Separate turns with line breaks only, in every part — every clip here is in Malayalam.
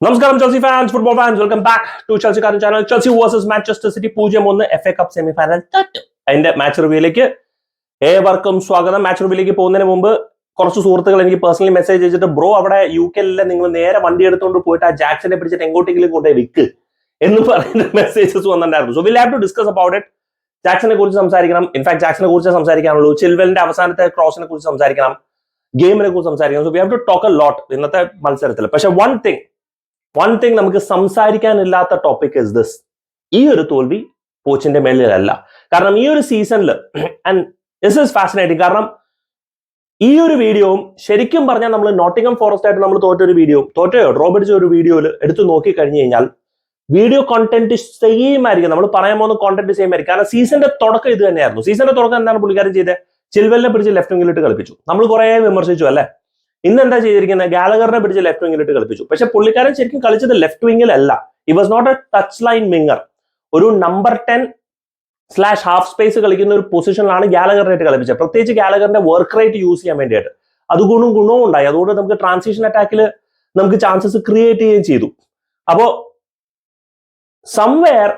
നമസ്കാരം Chelsea fans football fans welcome back to Chelsea കാരൻ channel Chelsea versus Manchester City പൂജ്യം ഒന്ന് F A cup semi final അതിന്റെ മാച്ച് റിവ്യൂയിലേക്ക് ഏവർക്കും സ്വാഗതം. മാച്ച് റിവ്യൂയിലേക്ക് പോകുന്നതിന് മുമ്പ് കുറച്ച് സുഹൃത്തുക്കൾ എനിക്ക് പേഴ്സണലി മെസ്സേജ് അയച്ചിട്ട് ബ്രോ അവിടെ യു കെയിലെ നിങ്ങൾ നേരെ വണ്ടി എടുത്തുകൊണ്ട് പോയിട്ട് ആ ജാക്സനെ പിടിച്ചിട്ട് എങ്ങോട്ടെങ്കിലും കൊണ്ടുപോയി വിക്ക്? എന്ന് പറയുന്ന മെസ്സേജസ് വന്നിട്ടുണ്ടായിരുന്നു. So will have to discuss about it ജാക്സനെ കുറിച്ച് സംസാരിക്കണം. ഇൻഫാക്ട് ജാക്സനെ കുറിച്ച് സംസാരിക്കാനുള്ളൂ. ചിൽവെലിന്റെ അവസാനത്തെ ക്രോസിനെ കുറിച്ച് സംസാരിക്കണം. ഗെയിമിനെ കുറിച്ച് സംസാരിക്കണം. So we have to talk a lot ഇന്നത്തെ മത്സരത്തിൽ പക്ഷെ വൺ തിങ് വൺ തിങ് നമുക്ക് സംസാരിക്കാനില്ലാത്ത ടോപ്പിക് ഇസ് ദിസ് ഈ ഒരു തോൽവി കോച്ചിന്റെ മേലിലല്ല. കാരണം ഈ ഒരു സീസണിൽ ആൻഡ് ദിസ് ഇസ് ഫാസിനേറ്റിംഗ് കാരണം ഈ ഒരു വീഡിയോവും ശരിക്കും പറഞ്ഞാൽ നമ്മൾ നോട്ടിംഗം ഫോറസ്റ്റ് ആയിട്ട് നമ്മൾ തോറ്റ ഒരു വീഡിയോ തോറ്റയോ? ഡ്രോ പിടിച്ച ഒരു വീഡിയോയിൽ എടുത്ത് നോക്കി കഴിഞ്ഞു കഴിഞ്ഞാൽ വീഡിയോ കോണ്ടന്റ് സെയിം ആയിരിക്കും. നമ്മൾ പറയാൻ പോകുന്ന കോണ്ടന്റ് സെയിം ആയിരിക്കും. കാരണം സീസണിന്റെ തുടക്കം ഇത് തന്നെയായിരുന്നു. സീസണിന്റെ തുടക്കം എന്താണ് പുള്ളിക്കാരൻ ചെയ്തത് ചിൽവെല്ലിനെ പിടിച്ച് ലെഫ്റ്റ് വിങ്ങിലിട്ട് കളിപ്പിച്ചു. നമ്മൾ കുറെ വിമർശിച്ചു അല്ലെ? ഇന്ന് എന്താ ചെയ്തിരിക്കുന്നത് ഗാലഗറിനെ പിടിച്ച് ലെഫ്റ്റ് വിങ്ങിലിട്ട് കളിപ്പിച്ചു. പക്ഷെ പുള്ളിക്കാരൻ ശരിക്കും കളിച്ചത് left വിങ്ങിലല്ല he was not a touch line winger ഒരു number ten slash half space കളിക്കുന്ന ഒരു പൊസിഷനിലാണ് ഗാലഗറിനായിട്ട് കളിപ്പിച്ചത്. പ്രത്യേകിച്ച് ഗാലഗറിന്റെ വർക്ക് റേറ്റ് യൂസ് ചെയ്യാൻ വേണ്ടിയിട്ട് അത് ഗുണവും ഗുണവും ഉണ്ടായി. അതുകൊണ്ട് നമുക്ക് ട്രാൻസിഷൻ അറ്റാക്കിൽ നമുക്ക് ചാൻസസ് ക്രിയേറ്റ് ചെയ്യുകയും ചെയ്തു. അപ്പോ സംവെയർ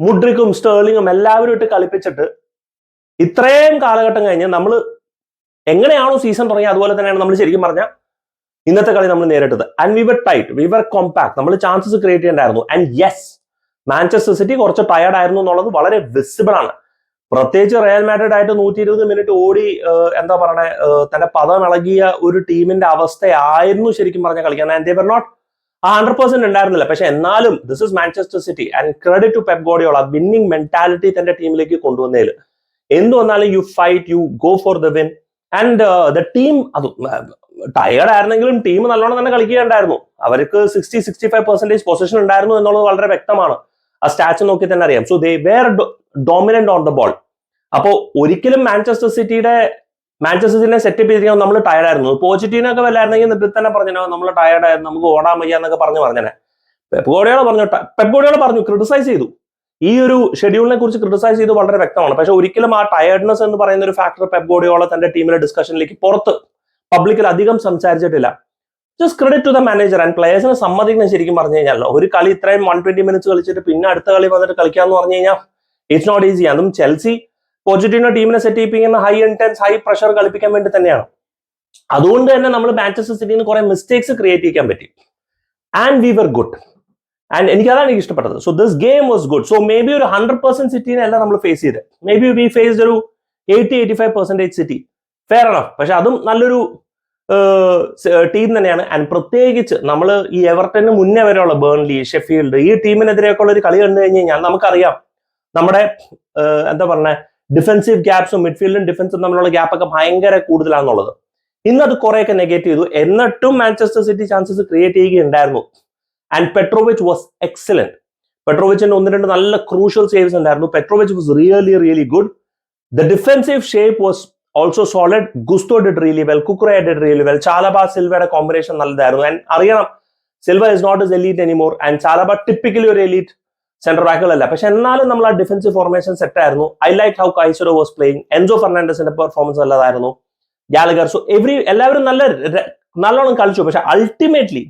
മുഡ്രിക്കും സ്റ്റേർലിങ്ങും എല്ലാവരും ഇട്ട് കളിപ്പിച്ചിട്ട് ഇത്രയും കാലഘട്ടം കഴിഞ്ഞ് നമ്മൾ എങ്ങനെയാണോ സീസൺ തുടങ്ങിയത് അതുപോലെ തന്നെയാണ് നമ്മൾ ശരിക്കും പറഞ്ഞ ഇന്നത്തെ കളി നമ്മൾ നേരിട്ടത്. And we were tight we were compact നമ്മൾ ചാൻസസ് ക്രിയേറ്റ് ചെയ്യേണ്ടായിരുന്നു ആൻഡ് യെസ് മാഞ്ചസ്റ്റർ സിറ്റി കുറച്ച് ടയർഡ് ആയിരുന്നു എന്നുള്ളത് വളരെ വിസിബിൾ ആണ്. പ്രത്യേകിച്ച് റയൽ മാഡ്രിഡ് ആയിട്ട് നൂറ്റി ഇരുപത് മിനിറ്റ് ഓടി എന്താ പറയണേ തന്റെ പദം ഇളകിയ ഒരു ടീമിന്റെ അവസ്ഥയായിരുന്നു ശരിക്കും പറഞ്ഞ കളിക്കാൻ. And they were not hundred percent ഉണ്ടായിരുന്നില്ല. പക്ഷെ എന്നാലും this is Manchester City and credit to Pep Guardiola winning mentality തന്റെ ടീമിലേക്ക് കൊണ്ടുവന്നതിൽ എന്ത് വന്നാലും you fight you go for the win and the team അത് ടയേർഡ് ആയിരുന്നെങ്കിലും ടീം നല്ലോണം തന്നെ കളിക്കുകയുണ്ടായിരുന്നു. അവർക്ക് sixty sixty five percentage possession ഉണ്ടായിരുന്നു എന്നുള്ളത് വളരെ വ്യക്തമാണ്. ആ സ്റ്റാച്ച് നോക്കി തന്നെ അറിയാം. So they were dominant on the ball അപ്പോ ഒരിക്കലും മാഞ്ചസ്റ്റർ സിറ്റിയുടെ മാഞ്ചസ്റ്റർ സിറ്റിനെ സെറ്റപ്പ് ചെയ്തിരിക്കാൻ നമ്മൾ ടയർഡ് ആയിരുന്നു. പോസിറ്റീവിനൊക്കെ വല്ലായിരുന്നെങ്കിൽ ഇപ്പൊ തന്നെ പറഞ്ഞോ നമ്മൾ ടയർഡ് ആയിരുന്നു നമുക്ക് ഓടാൻ വയ്യ എന്നൊക്കെ പറഞ്ഞു പറഞ്ഞേ പെപ്ഗോഡിയോളെ പറഞ്ഞു പെപ്ഗോഡിയോളെ പറഞ്ഞു ക്രിട്ടിസൈസ് ചെയ്തു. ഈ ഒരു ഷെഡ്യൂളിനെ കുറിച്ച് ക്രിട്ടിസൈസ് ചെയ്ത് വളരെ വ്യക്തമാണ്. പക്ഷെ ഒരിക്കലും ആ ടയർഡ്നെസ് എന്ന് പറയുന്ന ഒരു ഫാക്ടർ പെപ്ഗോഡിയോള തന്റെ ടീമിലെ ഡിസ്കഷനിലേക്ക് പുറത്ത് പബ്ലിക്കിൽ അധികം സംസാരിച്ചിട്ടില്ല. Just credit to the manager and പ്ലേയേഴ്സിനെ സമ്മതിക്കുന്നത് ശരിക്കും പറഞ്ഞു കഴിഞ്ഞാൽ. ഒരു കളി ഇത്രയും വൺ ട്വന്റി മിനിറ്റ്സ് കളിച്ചിട്ട് പിന്നെ അടുത്ത കളി വന്നിട്ട് കളിക്കാന്ന് പറഞ്ഞു കഴിഞ്ഞാൽ ഇറ്റ്സ് നോട്ട് ഈസി അതും ചെൽസി പോസിറ്റീവിനോ ടീമിനെ സെറ്റ് ചെയ്യിപ്പിക്കുന്ന ഹൈ ഇന്റൻസ് ഹൈ പ്രഷർ കളിപ്പിക്കാൻ വേണ്ടി തന്നെയാണ്. അതുകൊണ്ട് തന്നെ നമ്മൾ മാഞ്ചസ്റ്റർ സിറ്റിന്ന് കുറെ മിസ്റ്റേക്സ് ക്രിയേറ്റ് ചെയ്യാൻ പറ്റി. And we were good and എനിക്ക് അതാണ് എനിക്ക് ഇഷ്ടപ്പെട്ടത് so this game was good so maybe ഒരു ഹൺഡ്രഡ് പെർസെന്റ് സിറ്റിനെ അല്ല നമ്മൾ ഫേസ് ചെയ്ത്. മേ ബി വി ഫേസ്ഡ് ഒരു eighty eighty five percentage City fair ആണ് പക്ഷെ അതും നല്ലൊരു ടീം തന്നെയാണ്. ആൻഡ് പ്രത്യേകിച്ച് നമ്മൾ ഈ എവർട്ടന് മുന്നേ വരെയുള്ള ബേൺലി ഷെഫീൽഡ് ഈ ടീമിനെതിരെയൊക്കെ ഉള്ള ഒരു കളി കണ്ടു കഴിഞ്ഞ് കഴിഞ്ഞാൽ നമുക്കറിയാം നമ്മുടെ എന്താ പറഞ്ഞ ഡിഫൻസീവ് ഗ്യാപ്സും മിഡ്ഫീൽഡും ഡിഫൻസും തമ്മിലുള്ള ഗ്യാപ്പൊക്കെ ഭയങ്കര കൂടുതലാണെന്നുള്ളത്. ഇന്ന് അത് കുറെയൊക്കെ നെഗറ്റീവ് ചെയ്തു. എന്നിട്ടും മാഞ്ചസ്റ്റർ സിറ്റി ചാൻസസ് ക്രിയേറ്റ് ചെയ്യുകയുണ്ടായിരുന്നു. ആൻഡ് പെട്രോവിച്ച് വാസ് എക്സലന്റ് പെട്രോവിച്ചിന്റെ ഒന്ന് രണ്ട് നല്ല ക്രൂഷ്യൽ സേവ്സ് ഉണ്ടായിരുന്നു. Petrovic was really really good the defensive shape was also solid Gusto did really well Cucurella did really well Chalobah സിൽവയുടെ combination നല്ലതായിരുന്നു. ആൻഡ് അറിയണം Silva is not is elite anymore and Chalobah typically ഒരു എലീറ്റ് സെന്റർ ബാക്കുകളല്ല പക്ഷെ എന്നാലും നമ്മൾ ആ ഡിഫൻസീവ് ഫോർമേഷൻ സെറ്റ് ആയിരുന്നു. I like how Caicedo was playing Enzo ഫെർണാണ്ടസിന്റെ performance നല്ലതായിരുന്നു. ഗാലഗർ സോ എവറി എല്ലാവരും നല്ല നല്ലോണം കളിച്ചു. പക്ഷെ അൾട്ടിമേറ്റ്ലി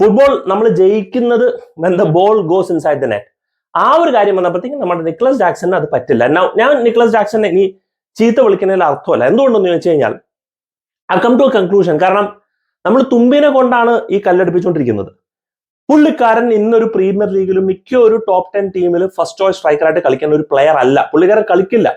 ഫുട്ബോൾ നമ്മൾ ജയിക്കുന്നത് the ball goes inside the net ആ ഒരു കാര്യം വന്നപ്പോഴത്തേക്കും നമ്മുടെ നിക്ലസ് ജാക്സന് അത് പറ്റില്ല. ഞാൻ നിക്ലസ് ജാക്സനെ ഇനി ചീത്ത വിളിക്കുന്നതിൽ അർത്ഥമല്ല. എന്തുകൊണ്ടെന്ന് ചോദിച്ചു കഴിഞ്ഞാൽ I come to a conclusion കാരണം നമ്മൾ തുമ്പിനെ കൊണ്ടാണ് ഈ കല്ലടിപ്പിച്ചുകൊണ്ടിരിക്കുന്നത്. പുള്ളിക്കാരൻ ഇന്നൊരു പ്രീമിയർ ലീഗിലും മിക്ക ഒരു ടോപ്പ് ടെൻ ടീമിൽ ഫസ്റ്റ് ചോയ്സ് സ്ട്രൈക്കറായിട്ട് കളിക്കുന്ന ഒരു പ്ലെയർ അല്ല. പുള്ളിക്കാരൻ കളിക്കില്ല.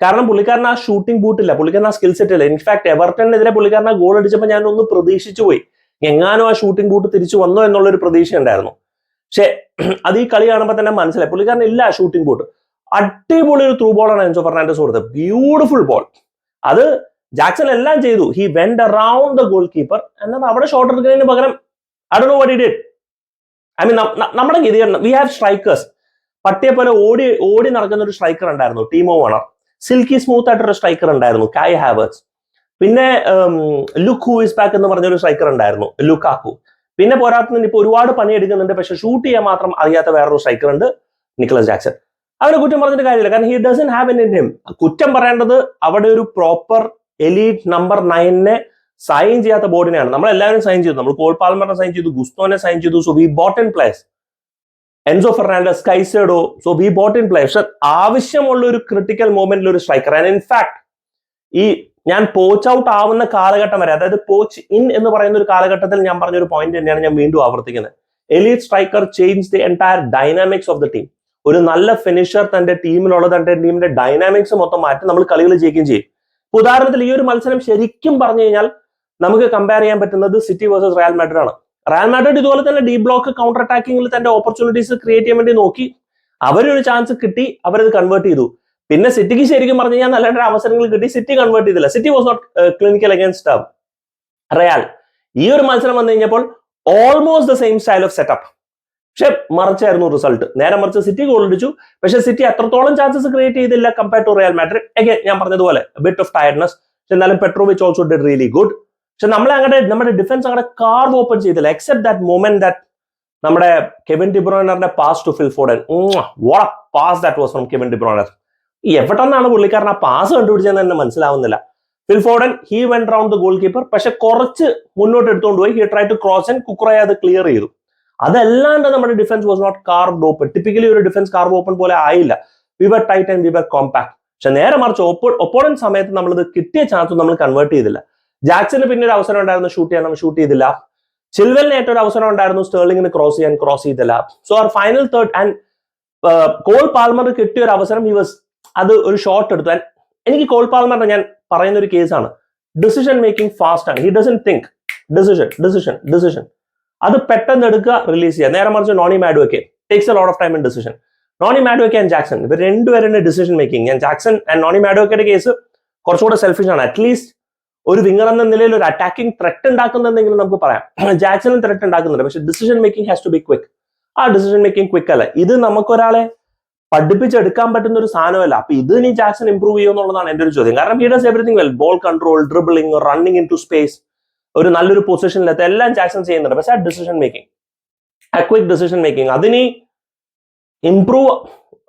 കാരണം പുള്ളിക്കാരൻ ആ ഷൂട്ടിംഗ് ബൂട്ടില്ല പുള്ളിക്കാരൻ ആ സ്കിൽ സെറ്റ് ഇല്ല. ഇൻഫാക്ട് എവർട്ടനെതിരെ പുള്ളിക്കാരൻ ആ ഗോൾ അടിച്ചപ്പോൾ ഞാൻ ഒന്ന് പ്രതീക്ഷിച്ചു പോയി എങ്ങാനും ആ ഷൂട്ടിംഗ് ബൂട്ട് തിരിച്ചു വന്നോ എന്നുള്ളൊരു പ്രതീക്ഷ ഉണ്ടായിരുന്നു പക്ഷെ അത് ഈ കളി കാണുമ്പോൾ തന്നെ മനസ്സിലായി. പുള്ളിക്കാരൻ ഇല്ല ഷൂട്ടിംഗ് ബൂട്ട് അടിപൊളി ഒരു ത്രൂ ബോളാണ് എൻസോ ഫെർണാണ്ടസ് കൊടുത്തത്. ബ്യൂട്ടിഫുൾ ബോൾ അത് ജാക്സൺ എല്ലാം ചെയ്തു. He went around the goal keeper എന്നാൽ അവിടെ ഷോട്ട് എടുക്കുന്നതിന് പകരം I doubt it. I mean നമ്മുടെ ഗതികരണം വി ഹാവ് സ്ട്രൈക്കേഴ്സ് പട്ടിയെ പോലെ ഓടി ഓടി നടക്കുന്ന ഒരു സ്ട്രൈക്കർ ഉണ്ടായിരുന്നു. ടീമോ വണർ സിൽക്കി സ്മൂത്ത് ആയിട്ടൊരു സ്ട്രൈക്കർ ഉണ്ടായിരുന്നു. കായ് ഹാവേഴ്സ് പിന്നെ ലുക്ക് ഇസ് ബാക്ക് എന്ന് പറഞ്ഞൊരു സ്ട്രൈക്കർ ഉണ്ടായിരുന്നു ലുക്കാക്കു. പിന്നെ പോരാത്തതിന് ഇപ്പൊ ഒരുപാട് പണിയെടുക്കുന്നുണ്ട് പക്ഷെ ഷൂട്ട് ചെയ്യാൻ മാത്രം അറിയാത്ത വേറൊരു സ്ട്രൈക്കർ ഉണ്ട് നിക്കലസ് ജാക്സൺ അവനെ കുറ്റം പറഞ്ഞിട്ട് കാര്യമില്ല കാരണം he doesn't have in in him കുറ്റം പറയേണ്ടത് അവിടെ ഒരു പ്രോപ്പർ എലീറ്റ് നമ്പർ നയനെ സൈൻ ചെയ്യാത്ത ബോർഡിനെയാണ് നമ്മൾ എല്ലാവരും സൈൻ ചെയ്തു. നമ്മൾ കോൾ പാൽമറിനെ സൈൻ ചെയ്തു ഗുസ്തോനെ സൈൻ ചെയ്തു so we bought in place Enzo Fernandez Caicedo so we bought in place ആവശ്യമുള്ള ഒരു ക്രിട്ടിക്കൽ മൂമെന്റിൽ ഒരു സ്ട്രൈക്കർ ആൻഡ് ഇൻഫാക്ട് ഈ ഞാൻ പോച്ച് ഔട്ട് ആവുന്ന കാലഘട്ടം വരെ അതായത് പോച്ച് ഇൻ എന്ന് പറയുന്ന ഒരു കാലഘട്ടത്തിൽ ഞാൻ പറഞ്ഞ ഒരു പോയിന്റ് തന്നെയാണ് ഞാൻ വീണ്ടും ആവർത്തിക്കുന്നത്. Elite striker change the entire dynamics of the team ഒരു നല്ല ഫിനിഷർ തന്റെ ടീമിലുള്ള തന്റെ ടീമിന്റെ ഡൈനാമിക്സ് മൊത്തം മാറ്റി നമ്മൾ കളികൾ ജയിക്കുകയും ചെയ്യും. ഉദാഹരണത്തിൽ ഈ ഒരു മത്സരം ശരിക്കും പറഞ്ഞു കഴിഞ്ഞാൽ നമുക്ക് കമ്പയർ ചെയ്യാൻ പറ്റുന്നത് സിറ്റി വേഴ്സസ് റയൽ മാഡ്രിഡ് ആണ്. റയൽ മാഡ്രിഡ് ഇതുപോലെ തന്നെ ഡി ബ്ലോക്ക് കൗണ്ടർ അറ്റാക്കിങ്ങിൽ തന്റെ ഓപ്പർച്യൂണിറ്റീസ് ക്രിയേറ്റ് ചെയ്യാൻ വേണ്ടി നോക്കി. അവരൊരു ചാൻസ് കിട്ടി അവരത് കൺവേർട്ട് ചെയ്തു. പിന്നെ സിറ്റിക്ക് ശരിക്കും പറഞ്ഞു കഴിഞ്ഞാൽ നല്ല അവസരങ്ങൾ കിട്ടി. സിറ്റി കൺവേർട്ട് ചെയ്തില്ല. City was not clinical against Real ഈ ഒരു മത്സരം വന്നു കഴിഞ്ഞപ്പോൾ almost the same style of setup പക്ഷെ മറിച്ചായിരുന്നു റിസൾട്ട് നേരെ മറിച്ച് സിറ്റി ഗോൾ അടിച്ചു. പക്ഷെ സിറ്റി അത്രത്തോളം ചാൻസസ് ക്രിയേറ്റ് ചെയ്തില്ല compare to Real Madrid again ഞാൻ പറഞ്ഞതുപോലെ ബിറ്റ് ഓഫ് ടയർഡ്നെസ് പക്ഷെ എന്നാലും Petrovic also did really good പക്ഷെ നമ്മളെ അങ്ങനെ നമ്മുടെ ഡിഫൻസ് അങ്ങനെ കാർ ഓപ്പൺ ചെയ്തില്ല. എക്സെപ്റ്റ് ദാറ്റ് മൊമെന്റ് ദാറ്റ് നമ്മുടെ Kevin ഡിബ്രോയിനറിന്റെ pass to Phil Foden what pass that was from Kevin De Bruyne എവിടെ നിന്നാണ് പുള്ളിക്കാരൻ ആ പാസ് കണ്ടുപിടിച്ചതെന്ന് തന്നെ മനസ്സിലാവുന്നില്ല. Phil Foden he went round the goal keeper പക്ഷെ കുറച്ച് മുന്നോട്ട് എടുത്തുകൊണ്ട് പോയി. He try to cross and കുക്കറായി അത് ക്ലിയർ ചെയ്തു. അതല്ലാണ്ട് നമ്മുടെ defence was not cut open typically ഒരു ഡിഫൻസ് കാർഡ് ഓപ്പൺ പോലെ ആയില്ല. We were tight and we were compact പക്ഷെ നേരെ മറിച്ച് ഒപ്പോണന്റ് സമയത്ത് നമ്മളിത് കിട്ടിയ ചാൻസ് നമ്മൾ കൺവേർട്ട് ചെയ്തില്ല. ജാക്സന് പിന്നെ ഒരു അവസരം ഉണ്ടായിരുന്നു ഷൂട്ട് ചെയ്യാൻ നമ്മൾ ഷൂട്ട് ചെയ്തില്ല. ചിൽവലിന് ഏറ്റവും ഒരു അവസരം ഉണ്ടായിരുന്നു സ്റ്റേർലിംഗിന് ക്രോസ് ചെയ്യാൻ ക്രോസ് ചെയ്തില്ല. So our final third and Cole Palmer കിട്ടിയ ഒരു അവസരം ഹി വാസ് അത് ഒരു ഷോർട്ട് എടുത്തു. എനിക്ക് കോൾ പാർലമെന്റ് ഞാൻ പറയുന്ന ഒരു കേസാണ് ഡിസിഷൻ മേക്കിംഗ് ഫാസ്റ്റ് ആണ്. He doesn't think decision decision decision അത് പെട്ടെന്ന് എടുക്കുക റിലീസ് ചെയ്യുക. നേരെ മറിച്ച് Noni മാഡുവൊക്കെ takes a lot of time in decision Noni മാഡുവൊക്കെ and Jackson ഇവർ രണ്ടുപേരുടെ ഡിസിഷൻ മേക്കിംഗ് ഞാൻ ജാക്സൺ ആൻഡ് നോണി മാഡുവൊക്കെയുടെ കേസ് കുറച്ചുകൂടെ സെൽഫിഷ് ആണ്. അറ്റ്ലീസ്റ്റ് ഒരു വിങ്ങർ എന്ന നിലയിൽ ഒരു അറ്റാക്കിംഗ് ത്രെറ്റ് ഉണ്ടാക്കുന്നെങ്കിലും നമുക്ക് പറയാം. ജാക്സണും ത്രെറ്റ് ഉണ്ടാക്കുന്നുണ്ട്. പക്ഷെ decision making has to be quick ആ ഡിസിഷൻ മേക്കിംഗ് ക്വിക്ക് അല്ല. ഇത് നമുക്കൊരാളെ പഠിപ്പിച്ചെടുക്കാൻ പറ്റുന്ന ഒരു സാധനമല്ല. അപ്പൊ ഇത് ഇനി ജാക്സൺ ഇംപ്രൂവ് ചെയ്യുമോ എന്നുള്ളതാണ് എന്റെ ഒരു ചോദ്യം. കാരണം he does everything well ball control dribbling running into space ഒരു നല്ലൊരു പൊസിഷനിലെത്തി എല്ലാം ജാക്സൺ ചെയ്യുന്നുണ്ട്. പക്ഷെ ആ ഡിസിഷൻ മേക്കിംഗ് ആ ക്വിക്ക് ഡിസിഷൻ മേക്കിംഗ് അതിനി ഇംപ്രൂവ്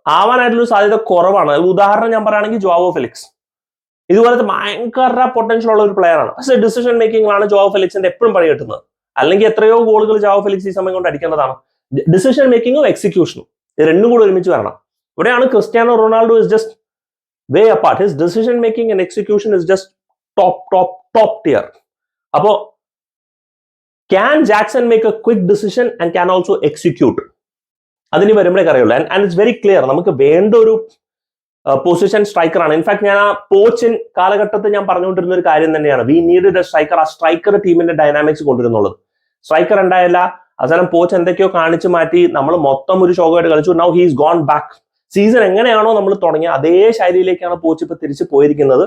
ആവാനായിട്ടുള്ള സാധ്യത കുറവാണ്. ഉദാഹരണം ഞാൻ പറയുകയാണെങ്കിൽ ജോവോ ഫെലിക്സ് ഇതുപോലത്തെ ഭയങ്കര പൊട്ടൻഷ്യൽ ഉള്ള ഒരു പ്ലെയർ ആണ്. പക്ഷേ ഡിസിഷൻ മേക്കിംഗിലാണ് ജോവോ ഫെലിക്സിന്റെ എപ്പോഴും പണി കിട്ടുന്നത്. അല്ലെങ്കിൽ എത്രയോ ഗോളുകൾ ജോവോ ഫെലിക്സ് ഈ സമയം കൊണ്ട് അടിക്കേണ്ടതാണ്. ഡിസിഷൻ മേക്കിങ്ങും എക്സിക്യൂഷനും രണ്ടും കൂടെ ഒരുമിച്ച് വരണം. ഇവിടെയാണ് Cristiano Ronaldo is just way apart his decision making and execution is just top top top tier അപ്പോ can Jackson make a quick decision and can also execute അതിന് വരുമ്പോഴേ അറിയുള്ളൂ. And and it's very clear നമുക്ക് വേണ്ട ഒരു പൊസിഷൻ സ്ട്രൈക്കറാണ് ഇൻഫാക്ട് ഞാൻ ആ പോച്ചിൻ കാലഘട്ടത്തിൽ ഞാൻ പറഞ്ഞുകൊണ്ടിരുന്ന ഒരു കാര്യം തന്നെയാണ്. വി നീഡ് എ സ്ട്രൈക്കർ ആ സ്ട്രൈക്കർ ടീമിന്റെ ഡൈനാമിക്സ് കൊണ്ടുവരുന്നുള്ളത്. സ്ട്രൈക്കർ ഉണ്ടായല്ല. അവസാനം പോച്ച് എന്തൊക്കെയോ കാണിച്ചു മാറ്റി. നമ്മൾ മൊത്തം ഒരു ഷോകമായിട്ട് കളിച്ചു. Now he's gone back season എങ്ങനെയാണോ നമ്മൾ തുടങ്ങിയ അതേ ശൈലിയിലേക്കാണ് പോച്ച് ഇപ്പൊ തിരിച്ചു പോയിരിക്കുന്നത്.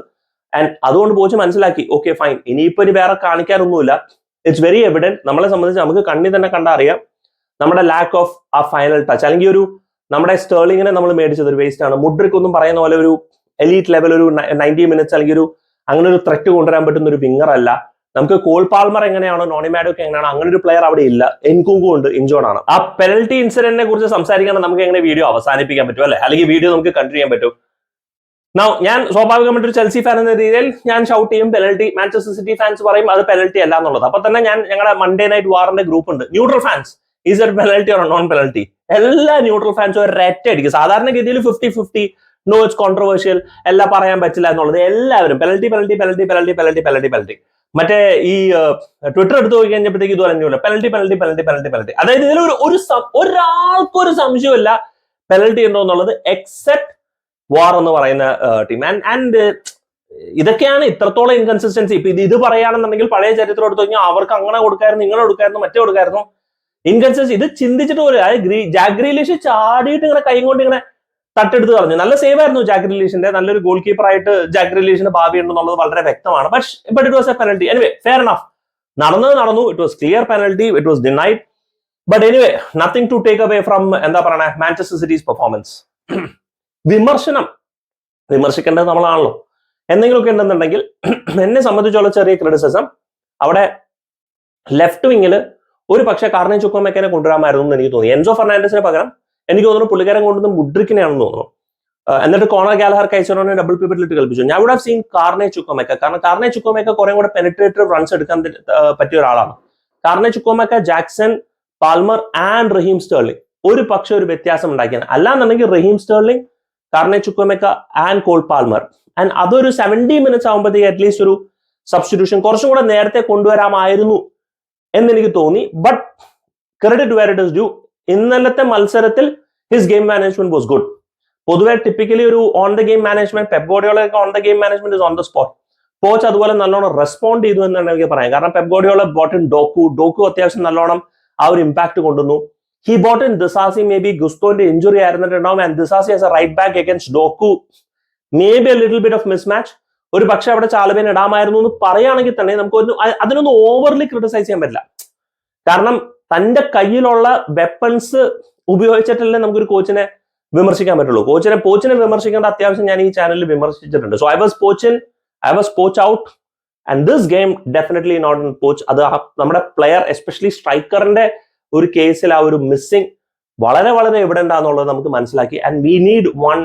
ആൻഡ് അതുകൊണ്ട് പോച്ച് മനസ്സിലാക്കി ഓക്കെ ഫൈൻ ഇനിയിപ്പോ ഇനി വേറെ കാണിക്കാനൊന്നുമില്ല. ഇറ്റ്സ് വെരി എവിഡന്റ് നമ്മളെ സംബന്ധിച്ച് നമുക്ക് കണ്ണി തന്നെ കണ്ടറിയാം നമ്മുടെ ലാക്ക് ഓഫ് ആ ഫൈനൽ ടച്ച് അല്ലെങ്കിൽ ഒരു നമ്മുടെ സ്റ്റേർലിങ്ങിനെ നമ്മൾ മേടിച്ചത് ഒരു വേസ്റ്റ് ആണ്. മുഡ്രിക് ഒന്നും പറയുന്ന പോലെ ഒരു എലീറ്റ് ലെവൽ ഒരു നയന്റി മിനിറ്റ്സ് അല്ലെങ്കിൽ ഒരു അങ്ങനെ ഒരു ത്രെറ്റ് കൊണ്ടുവരാൻ പറ്റുന്ന ഒരു വിങ്ങർ അല്ല. നമുക്ക് കോൾ പാൽമർ എങ്ങനെയാണോ നോണിമാഡോക്ക് എങ്ങനെയാണ് അങ്ങനെ ഒരു പ്ലെയർ അവിടെ ഇല്ല. എൻകുങ്കു ഉണ്ട് ഇഞ്ചോർഡ് ആണ്. ആ പെനൽറ്റി ഇൻസിഡന്റിനെ കുറിച്ച് സംസാരിക്കണം നമുക്ക് എങ്ങനെ വീഡിയോ അവസാനിപ്പിക്കാൻ പറ്റും അല്ലെ? അല്ലെങ്കിൽ വീഡിയോ നമുക്ക് കണ്ടിന്യൂ ചെയ്യാൻ പറ്റും. ഞാൻ സ്വാഭാവികമായിട്ട് ഒരു ചെൽസി ഫാൻ എന്ന രീതിയിൽ ഞാൻ ഷൗട്ട് ചെയ്യും പെനൽറ്റി മാഞ്ചസ്റ്റർ സിറ്റി ഫാൻസ് പറയും അത് പെനൽറ്റി അല്ല എന്നുള്ളത്. അപ്പൊ തന്നെ ഞാൻ ഞങ്ങളുടെ മൺഡേ നൈറ്റ് വാറിന്റെ ഗ്രൂപ്പ് ഉണ്ട്. Neutral fans is a penalty or non penalty എല്ലാ ന്യൂട്രൽ ഫാൻസും ഒരു റെറ്റ് അടിക്കും. സാധാരണഗതിയിൽ fifty fifty no it's controversial എല്ലാം പറയാൻ പറ്റില്ല എന്നുള്ളത് എല്ലാവരും. Penalty penalty penalty penalty penalty penalty penalty മറ്റേ ഈ ട്വിറ്റർ എടുത്ത് നോക്കി കഴിഞ്ഞപ്പോഴത്തേക്ക് ഇത് പറഞ്ഞു penalty penalty penalty penalty penalty അതായത് ഇതിൽ ഒരു ഒരു ഒരാൾക്കൊരു സംശയമല്ല പെനൽറ്റി ഉണ്ടോ എന്നുള്ളത് എക്സെപ്റ്റ് വാർ എന്ന് പറയുന്ന ടീം ആൻഡ് ആൻഡ് ഇതൊക്കെയാണ് ഇത്രത്തോളം ഇൻകൺസിസ്റ്റൻസി ഇപ്പൊ ഇത് ഇത് പറയുകയാണെന്നുണ്ടെങ്കിൽ പഴയ ചരിത്രം എടുത്തു കഴിഞ്ഞാൽ അവർക്ക് അങ്ങനെ കൊടുക്കായിരുന്നു ഇങ്ങനെ കൊടുക്കായിരുന്നു മറ്റേ കൊടുക്കായിരുന്നു. ഇൻകൺസിസ്റ്റൻസി ഇത് ചിന്തിച്ചിട്ട് പോലും അതായത് ജാഗ്രീലിഷ് ചാടിയിട്ട് ഇങ്ങനെ കൈ കൊണ്ട് ഇങ്ങനെ തട്ടെടുത്ത് കളഞ്ഞു. നല്ല സേവ് ആയിരുന്നു ജാക്ക് റിലീഷിന്റെ നല്ലൊരു ഗോൾ കീപ്പർ ആയിട്ട് ജാക്ക് റിലീഷിന് ഭാവി ഉണ്ടെന്നുള്ളത് വളരെ വ്യക്തമാണ്. പക്ഷേ but it was a penalty anyway fair enough നടന്നത് നടന്നു. It was clear penalty it was denied but anyway nothing to take away from എന്താ പറയണേ മാഞ്ചസ്റ്റർ സിറ്റീസ് പെർഫോമൻസ് വിമർശനം. വിമർശിക്കേണ്ടത് നമ്മളാണല്ലോ. എന്തെങ്കിലുമൊക്കെ ഉണ്ടെന്നുണ്ടെങ്കിൽ എന്നെ സംബന്ധിച്ചുള്ള ചെറിയ ക്രിറ്റിസിസം അവിടെ ലെഫ്റ്റ് വിങ്ങിൽ ഒരു പക്ഷേ കാർണേ ചുക്കോമേക്കനെ കൊണ്ടുവരാമായിരുന്നു എന്ന് എനിക്ക് തോന്നി. എൻസോ ഫെർണാണ്ടസിന് പകരം എനിക്ക് തോന്നുന്നു പുള്ളിക്കാരൻ കൊണ്ടുവന്ന് മുഡ്രിക്കിനെയാണെന്ന് തോന്നുന്നു. എന്നിട്ട് കോണർ ഗാലഹർ കൈച്ചറോനെ ഡബിൾ പിവറ്റിലിട്ട് കളിപ്പിച്ചു. ഞാൻ ഇവിടെ സീൻ കാർണെ ചുക്കോമേക്ക. കാരണം കാർണെ ചുക്കോമേക്ക കുറെ കൂടെ പെനിട്രേറ്റീവ് റൺസ് എടുക്കാൻ പറ്റിയ ഒരാളാണ്. Carney Chukwuemeka Jackson Palmer and Raheem Sterling. ഒരു പക്ഷെ ഒരു വ്യത്യാസം ഉണ്ടാക്കിയാണ്. അല്ലാന്നുണ്ടെങ്കിൽ Raheem Sterling Carney Chukwuemeka and Cole Palmer. And അതൊരു സെവന്റി മിനിറ്റ്സ് ആകുമ്പോഴത്തേക്ക് അറ്റ്ലീസ്റ്റ് ഒരു സബ്സ്റ്റിറ്റ്യൂഷൻ കുറച്ചും കൂടെ നേരത്തെ കൊണ്ടുവരാമായിരുന്നു എന്നെനിക്ക് തോന്നി. But credit where it is due ഇന്നലത്തെ മത്സരത്തിൽ his game management was good പൊതുവെ ടിപ്പിക്കലി ഒരു on the game management പെബ്ഗോഡിയോളൊക്കെ on the game management is on the spot coach അതുപോലെ നല്ലോണം റെസ്പോണ്ട് ചെയ്തു എന്നാണ് എനിക്ക് പറയാം കാരണം ബോട്ട് ഇൻ ഡോക്കു ഡോക്കു അത്യാവശ്യം നല്ലോണം ആ ഒരു ഇമ്പാക്ട് കൊണ്ടുവന്നു. He bought in Disasi maybe ഗുസ്തോന്റെ injury ആയിരുന്നിട്ടുണ്ടാവും. And Disasi as a right back against Doku maybe a little bit of mismatch ഒരു പക്ഷെ അവിടെ ചാലബേൻ ഇടാമായിരുന്നു എന്ന് പറയുകയാണെങ്കിൽ തന്നെ നമുക്ക് അതിനൊന്നും ഓവർലി ക്രിട്ടിസൈസ് ചെയ്യാൻ പറ്റില്ല. കാരണം തന്റെ കയ്യിലുള്ള വെപ്പൺസ് ഉപയോഗിച്ചിട്ടല്ലേ നമുക്കൊരു കോച്ചിനെ വിമർശിക്കാൻ പറ്റുള്ളൂ. കോച്ചിനെ പോച്ചിനെ വിമർശിക്കേണ്ട അത്യാവശ്യം ഞാൻ ഈ ചാനലിൽ വിമർശിച്ചിട്ടുണ്ട്. So I was Poch in I was Poch out and this game definitely not in Poch അത് നമ്മുടെ പ്ലെയർ എസ്പെഷ്യലി സ്ട്രൈക്കറിന്റെ ഒരു കേസിൽ ആ ഒരു മിസ്സിംഗ് വളരെ വളരെ എവിടെ ആണെന്നുള്ളത് നമുക്ക് മനസ്സിലാക്കി. And we need one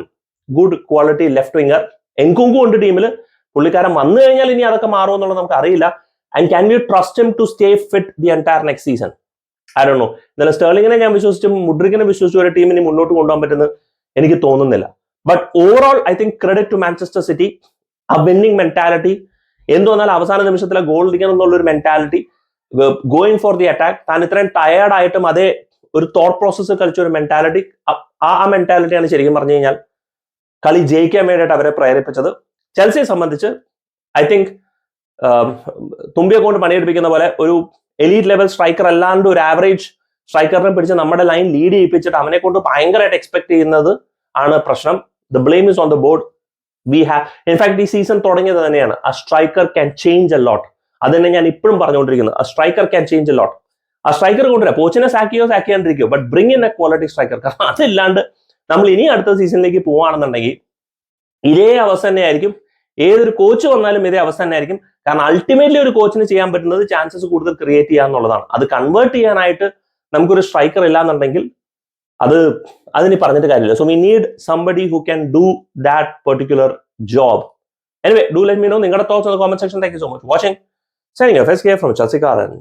good quality left winger Nkunku ഉണ്ട് ടീമിൽ പുള്ളിക്കാരൻ വന്നു കഴിഞ്ഞാൽ ഇനി അതൊക്കെ മാറുമെന്നുള്ളത് നമുക്ക് അറിയില്ല. And can you trust him to stay fit the entire next season ആരണോ എന്നാലും സ്റ്റേർലിങ്ങിനെ ഞാൻ വിശ്വസിച്ചും മുഡ്രിക്കിനെ വിശ്വസിച്ചു ഒരു ടീമിന് മുന്നോട്ട് കൊണ്ടുപോകാൻ പറ്റുന്ന എനിക്ക് തോന്നുന്നില്ല. But overall I think credit to Manchester City ആ വിന്നിങ് മെന്റാലിറ്റി എന്തുവന്നാൽ അവസാന നിമിഷത്തിലെ ഗോൾ അടിക്കണം എന്നുള്ള ഒരു mentality going for the attack താൻ ഇത്രയും ടയേർഡ് ആയിട്ടും അതേ ഒരു തോട്ട് പ്രോസസ്സ് കളിച്ച ഒരു മെന്റാലിറ്റി ആ ആ മെന്റാലിറ്റിയാണ് ശരിക്കും പറഞ്ഞു കഴിഞ്ഞാൽ കളി ജയിക്കാൻ വേണ്ടിയിട്ട് അവരെ പ്രേരിപ്പിച്ചത്. ചെൽസിയെ സംബന്ധിച്ച് ഐ തിങ്ക് തുമ്പിയെ കൊണ്ട് പണിയെടുപ്പിക്കുന്ന പോലെ ഒരു എലീറ്റ് ലെവൽ സ്ട്രൈക്കർ അല്ലാണ്ട് ഒരു ആവറേജ് സ്ട്രൈക്കറിനെ പിടിച്ച് നമ്മുടെ ലൈൻ ലീഡ് ചെയ്യിപ്പിച്ചിട്ട് അവനെ കൊണ്ട് ഭയങ്കരമായിട്ട് എക്സ്പെക്ട് ചെയ്യുന്നത് ആണ് പ്രശ്നം. The blame is on the board we have in fact ഈ സീസൺ തുടങ്ങിയത് തന്നെയാണ്. ആ striker can change a lot അത് തന്നെ ഞാൻ ഇപ്പോഴും പറഞ്ഞുകൊണ്ടിരിക്കുന്നത് ആ striker can change a lot ആ സ്ട്രൈക്കർ കൊണ്ടുവരാം. കോച്ചിനെ സാക്കിയോ sack but bring in a quality striker കാരണം അതില്ലാണ്ട് നമ്മൾ ഇനി അടുത്ത സീസണിലേക്ക് പോവാണെന്നുണ്ടെങ്കിൽ ഇതേ അവസ്ഥ തന്നെയായിരിക്കും. ഏതൊരു കോച്ച് വന്നാലും ഇതേ അവസ്ഥ തന്നെയായിരിക്കും. കാരണം അൾട്ടിമേറ്റ്ലി ഒരു കോച്ചിന് ചെയ്യാൻ പറ്റുന്നത് ചാൻസസ് കൂടുതൽ ക്രിയേറ്റ് ചെയ്യുക എന്നുള്ളതാണ്. അത് കൺവേർട്ട് ചെയ്യാനായിട്ട് നമുക്കൊരു സ്ട്രൈക്കർ ഇല്ല എന്നുണ്ടെങ്കിൽ അത് അതിന് പറഞ്ഞിട്ട് കാര്യമില്ല. So we need somebody who can do that particular job anyway do let me know നിങ്ങളുടെ thoughts comment section thank you so much watching signing F S from ചസിക്കാരൻ